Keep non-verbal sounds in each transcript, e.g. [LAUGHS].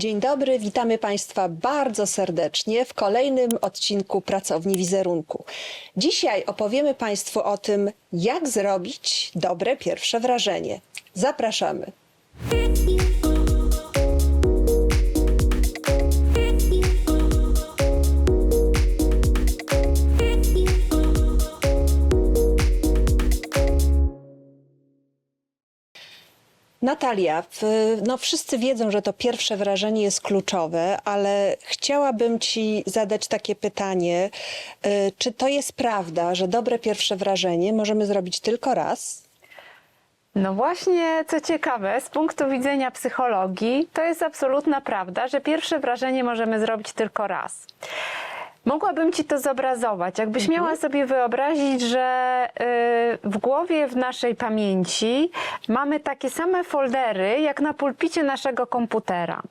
Dzień dobry, witamy Państwa bardzo serdecznie w kolejnym odcinku Pracowni Wizerunku. Dzisiaj opowiemy Państwu o tym, jak zrobić dobre pierwsze wrażenie. Zapraszamy. Natalia, w, no wszyscy wiedzą, że to pierwsze wrażenie jest kluczowe, ale chciałabym Ci zadać takie pytanie, y, czy to jest prawda, że dobre pierwsze wrażenie możemy zrobić tylko raz? No właśnie, co ciekawe, z punktu widzenia psychologii, to jest absolutna prawda, że pierwsze wrażenie możemy zrobić tylko raz. Mogłabym ci to zobrazować. Jakbyś miała sobie wyobrazić, że y, w głowie, w naszej pamięci mamy takie same foldery, jak na pulpicie naszego komputera.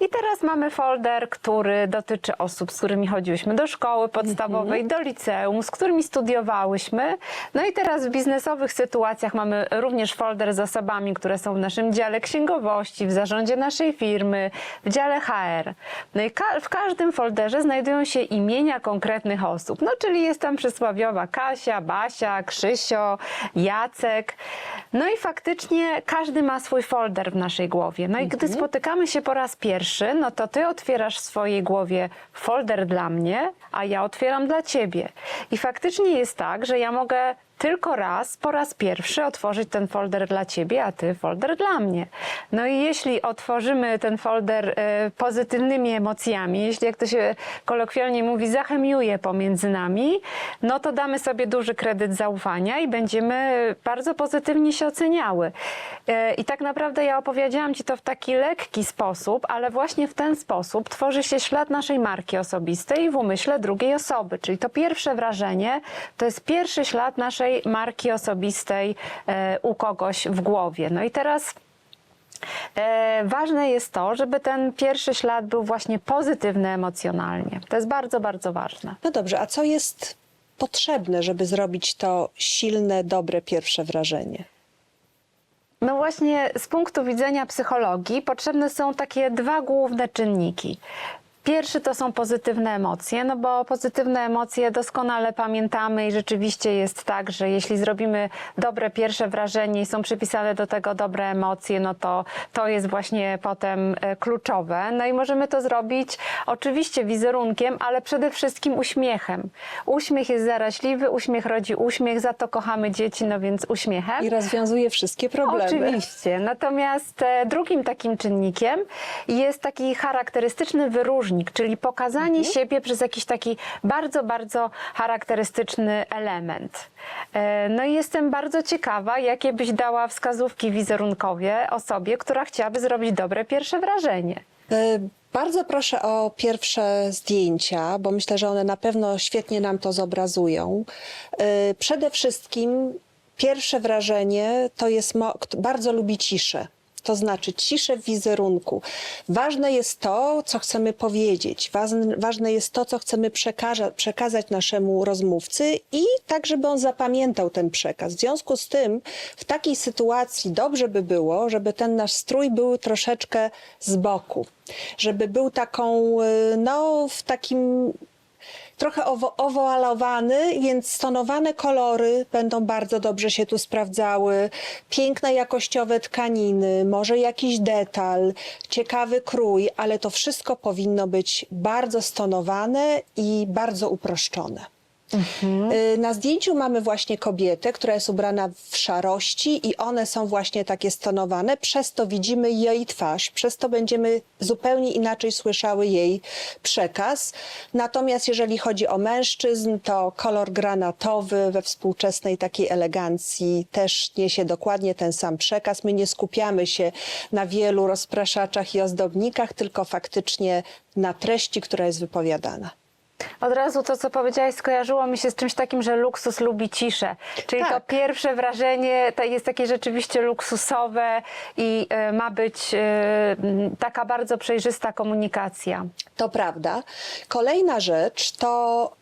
I teraz mamy folder, który dotyczy osób, z którymi chodziłyśmy do szkoły podstawowej, do liceum, z którymi studiowałyśmy. No i teraz w biznesowych sytuacjach mamy również folder z osobami, które są w naszym dziale księgowości, w zarządzie naszej firmy, w dziale HR. No i ka- w każdym folderze znajdują się imienia konkretnych osób. No czyli jest tam przysłowiowa Kasia, Basia, Krzysio, Jacek. No i faktycznie każdy ma swój folder w naszej głowie. No i gdy spotykamy się po raz pierwszy, no to ty otwierasz w swojej głowie folder dla mnie, a ja otwieram dla ciebie. I faktycznie jest tak, że ja mogę tylko raz, po raz pierwszy otworzyć ten folder dla ciebie, a ty folder dla mnie. No i jeśli otworzymy ten folder e, pozytywnymi emocjami, jeśli jak to się kolokwialnie mówi, zachemiuje pomiędzy nami, no to damy sobie duży kredyt zaufania i będziemy bardzo pozytywnie się oceniały. E, I tak naprawdę ja opowiedziałam ci to w taki lekki sposób, ale właśnie w ten sposób tworzy się ślad naszej marki osobistej w umyśle drugiej osoby. Czyli to pierwsze wrażenie to jest pierwszy ślad naszej marki osobistej e, u kogoś w głowie. No i teraz e, ważne jest to, żeby ten pierwszy ślad był właśnie pozytywny emocjonalnie. To jest bardzo, bardzo ważne. No dobrze, a co jest potrzebne, żeby zrobić to silne, dobre pierwsze wrażenie? No właśnie z punktu widzenia psychologii potrzebne są takie dwa główne czynniki. Pierwszy to są pozytywne emocje, no bo pozytywne emocje doskonale pamiętamy i rzeczywiście jest tak, że jeśli zrobimy dobre pierwsze wrażenie i są przypisane do tego dobre emocje, no to to jest właśnie potem e, kluczowe. No i możemy to zrobić oczywiście wizerunkiem, ale przede wszystkim uśmiechem. Uśmiech jest zaraźliwy, uśmiech rodzi uśmiech, za to kochamy dzieci, no więc uśmiechem. I rozwiązuje wszystkie problemy. Oczywiście. Natomiast e, drugim takim czynnikiem jest taki charakterystyczny wyróżnik, czyli pokazanie siebie przez jakiś taki bardzo, bardzo charakterystyczny element. E, No i jestem bardzo ciekawa, jakie byś dała wskazówki wizerunkowe osobie, która chciałaby zrobić dobre pierwsze wrażenie. E, Bardzo proszę o pierwsze zdjęcia, bo myślę, że one na pewno świetnie nam to zobrazują. E, Przede wszystkim pierwsze wrażenie to jest, bardzo lubi ciszę. To znaczy ciszę w wizerunku. Ważne jest to, co chcemy powiedzieć. Ważne, jest to, co chcemy przekaza- przekazać naszemu rozmówcy i tak, żeby on zapamiętał ten przekaz. W związku z tym, w takiej sytuacji dobrze by było, żeby ten nasz strój był troszeczkę z boku. Żeby był taką, y, no, w takim trochę owo, owoalowany, więc stonowane kolory będą bardzo dobrze się tu sprawdzały. Piękne, jakościowe tkaniny, może jakiś detal, ciekawy krój, ale to wszystko powinno być bardzo stonowane i bardzo uproszczone. Y, Na zdjęciu mamy właśnie kobietę, która jest ubrana w szarości i one są właśnie takie stonowane, przez to widzimy jej twarz, przez to będziemy zupełnie inaczej słyszały jej przekaz. Natomiast jeżeli chodzi o mężczyzn, to kolor granatowy we współczesnej takiej elegancji też niesie dokładnie ten sam przekaz. My nie skupiamy się na wielu rozpraszaczach i ozdobnikach, tylko faktycznie na treści, która jest wypowiadana. Od razu to, co powiedziałaś, skojarzyło mi się z czymś takim, że luksus lubi ciszę. Czyli Tak. to pierwsze wrażenie jest takie rzeczywiście luksusowe i e, ma być e, taka bardzo przejrzysta komunikacja. To prawda. Kolejna rzecz to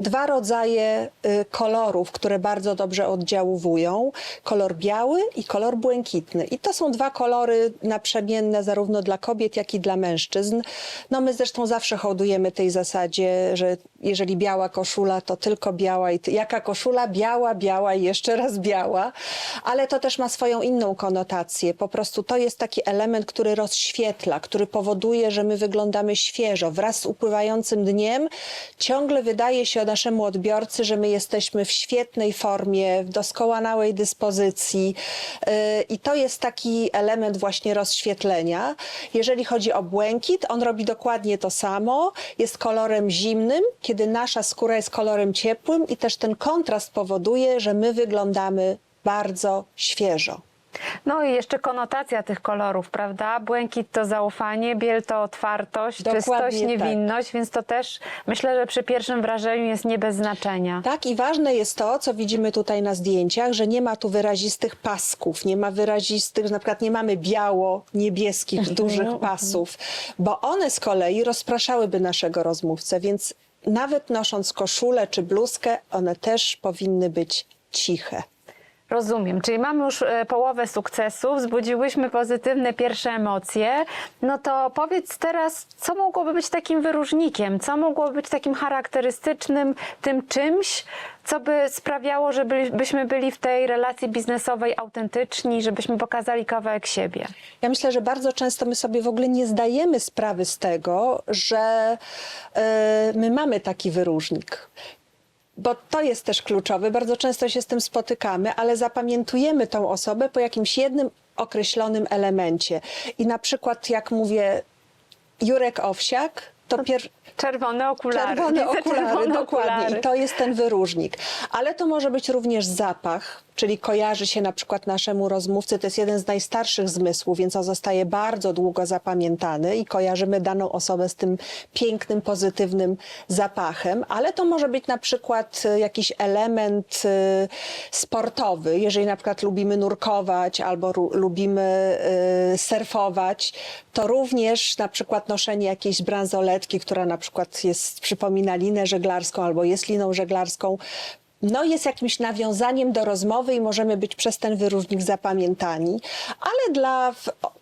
dwa rodzaje y, kolorów, które bardzo dobrze oddziaływują. Kolor biały i kolor błękitny. I to są dwa kolory naprzemienne zarówno dla kobiet, jak i dla mężczyzn. No my zresztą zawsze hołdujemy tej zasadzie, że jeżeli biała koszula, to tylko biała i jaka koszula? Biała, biała i jeszcze raz biała. Ale to też ma swoją inną konotację. Po prostu to jest taki element, który rozświetla, który powoduje, że my wyglądamy świeżo. Wraz z upływającym dniem ciągle wydaje się naszemu odbiorcy, że my jesteśmy w świetnej formie, w doskonałej dyspozycji. Yy, I to jest taki element właśnie rozświetlenia. Jeżeli chodzi o błękit, on robi dokładnie to samo. Jest kolorem zimnym, kiedy nasza skóra jest kolorem ciepłym i też ten kontrast powoduje, że my wyglądamy bardzo świeżo. No i jeszcze konotacja tych kolorów, prawda? Błękit to zaufanie, biel to otwartość, Dokładnie czystość, tak. niewinność, więc to też myślę, że przy pierwszym wrażeniu jest nie bez znaczenia. Tak, i ważne jest to, co widzimy tutaj na zdjęciach, że nie ma tu wyrazistych pasków, nie ma wyrazistych, na przykład nie mamy biało-niebieskich dużych pasów, bo one z kolei rozpraszałyby naszego rozmówcę, więc nawet nosząc koszulę czy bluzkę, one też powinny być ciche. Rozumiem, czyli mamy już e, połowę sukcesu, wzbudziłyśmy pozytywne pierwsze emocje. No to powiedz teraz, co mogłoby być takim wyróżnikiem, co mogłoby być takim charakterystycznym tym czymś, co by sprawiało, żebyśmy byli w tej relacji biznesowej autentyczni, żebyśmy pokazali kawałek siebie. Ja myślę, że bardzo często my sobie w ogóle nie zdajemy sprawy z tego, że e, my mamy taki wyróżnik. Bo to jest też kluczowe. Bardzo często się z tym spotykamy, ale zapamiętujemy tą osobę po jakimś jednym określonym elemencie. I na przykład, jak mówię Jurek Owsiak, to pier... Czerwone okulary. Czerwone Widzę okulary, czerwone dokładnie. okulary. I to jest ten wyróżnik. Ale to może być również zapach, czyli kojarzy się na przykład naszemu rozmówcy. To jest jeden z najstarszych zmysłów, więc on zostaje bardzo długo zapamiętany i kojarzymy daną osobę z tym pięknym, pozytywnym zapachem. Ale to może być na przykład e, jakiś element e, sportowy. Jeżeli na przykład lubimy nurkować albo lubimy e, surfować, to również na przykład noszenie jakiejś bransoletki, która na przykład jest, przypomina linę żeglarską albo jest liną żeglarską, no jest jakimś nawiązaniem do rozmowy i możemy być przez ten wyróżnik zapamiętani. Ale dla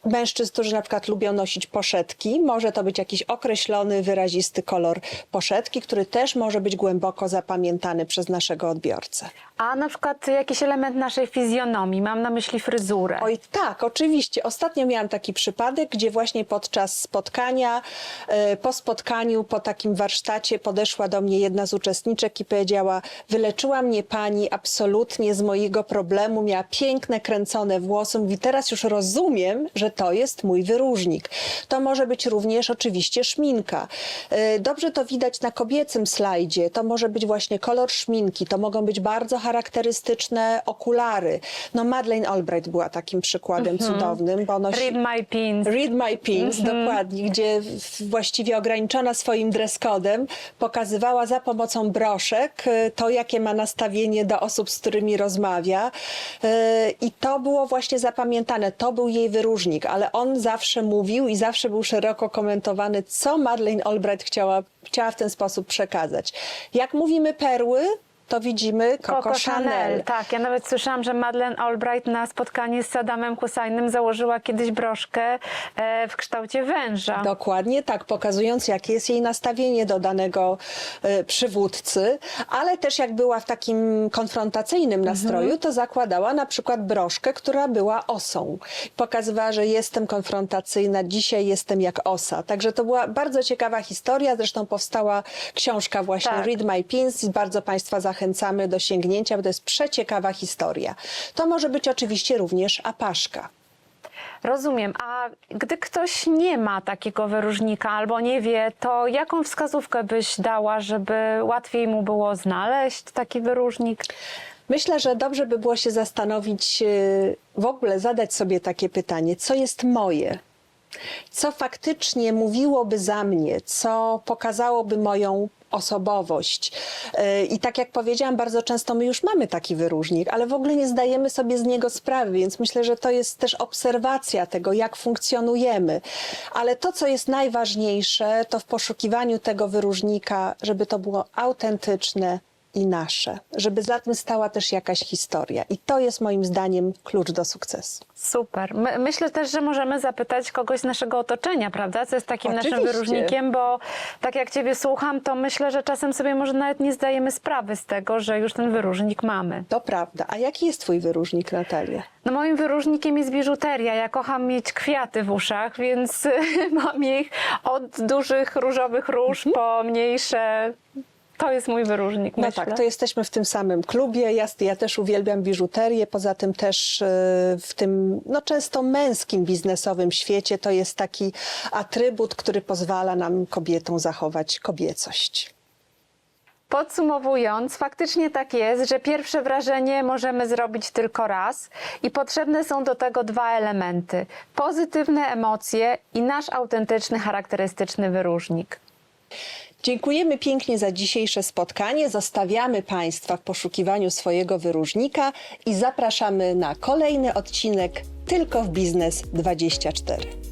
mężczyzn, którzy na przykład lubią nosić poszetki, może to być jakiś określony, wyrazisty kolor poszetki, który też może być głęboko zapamiętany przez naszego odbiorcę. A na przykład jakiś element naszej fizjonomii, mam na myśli fryzurę. Oj, tak, oczywiście. Ostatnio miałam taki przypadek, gdzie właśnie podczas spotkania, e, po spotkaniu, po takim warsztacie podeszła do mnie jedna z uczestniczek i powiedziała: Wyleczyła mnie pani absolutnie z mojego problemu, miała piękne, kręcone włosy. Mówi, teraz już rozumiem, że to jest mój wyróżnik. To może być również oczywiście szminka. E, Dobrze to widać na kobiecym slajdzie. To może być właśnie kolor szminki, to mogą być bardzo charakterystyczne okulary. No Madeleine Albright była takim przykładem cudownym, bo nosi... Read my pins. Read My Pins, dokładnie, gdzie właściwie ograniczona swoim dress codem pokazywała za pomocą broszek y, to, jakie ma nastawienie do osób, z którymi rozmawia. Y, I to było właśnie zapamiętane. To był jej wyróżnik, ale on zawsze mówił i zawsze był szeroko komentowany, co Madeleine Albright chciała, chciała w ten sposób przekazać. Jak mówimy perły, to widzimy Coco, Chanel. Tak, ja nawet słyszałam, że Madeleine Albright na spotkaniu z Saddamem Husseinem założyła kiedyś broszkę e, w kształcie węża. Dokładnie tak, pokazując, jakie jest jej nastawienie do danego e, przywódcy, ale też jak była w takim konfrontacyjnym nastroju, to zakładała na przykład broszkę, która była osą. Pokazywała, że jestem konfrontacyjna, dzisiaj jestem jak osa. Także to była bardzo ciekawa historia, zresztą powstała książka właśnie Tak. Read My Pins bardzo Państwa zachęcamy do sięgnięcia, bo to jest przeciekawa historia. To może być oczywiście również apaszka. Rozumiem. A gdy ktoś nie ma takiego wyróżnika albo nie wie, to jaką wskazówkę byś dała, żeby łatwiej mu było znaleźć taki wyróżnik? Myślę, że dobrze by było się zastanowić, yy, w ogóle zadać sobie takie pytanie, co jest moje? Co faktycznie mówiłoby za mnie, co pokazałoby moją osobowość. Yy, I tak jak powiedziałam, bardzo często my już mamy taki wyróżnik, ale w ogóle nie zdajemy sobie z niego sprawy, więc myślę, że to jest też obserwacja tego, jak funkcjonujemy. Ale to, co jest najważniejsze, to w poszukiwaniu tego wyróżnika, żeby to było autentyczne i nasze, żeby za tym stała też jakaś historia. I to jest moim zdaniem klucz do sukcesu. Super. My, myślę też, że możemy zapytać kogoś z naszego otoczenia, prawda? Co jest takim naszym Oczywiście. wyróżnikiem, bo tak jak Ciebie słucham, to myślę, że czasem sobie może nawet nie zdajemy sprawy z tego, że już ten wyróżnik mamy. To prawda. A jaki jest twój wyróżnik, Natalia? No moim wyróżnikiem jest biżuteria. Ja kocham mieć kwiaty w uszach, więc [LAUGHS] mam ich od dużych różowych róż po mniejsze. To jest mój wyróżnik, No myślę. tak, to jesteśmy w tym samym klubie. Ja, ja też uwielbiam biżuterię. Poza tym też e, w tym no, często męskim biznesowym świecie to jest taki atrybut, który pozwala nam kobietom zachować kobiecość. Podsumowując, faktycznie tak jest, że pierwsze wrażenie możemy zrobić tylko raz i potrzebne są do tego dwa elementy: pozytywne emocje i nasz autentyczny, charakterystyczny wyróżnik. Dziękujemy pięknie za dzisiejsze spotkanie. Zostawiamy Państwa w poszukiwaniu swojego wyróżnika i zapraszamy na kolejny odcinek Tylko w Biznes 24.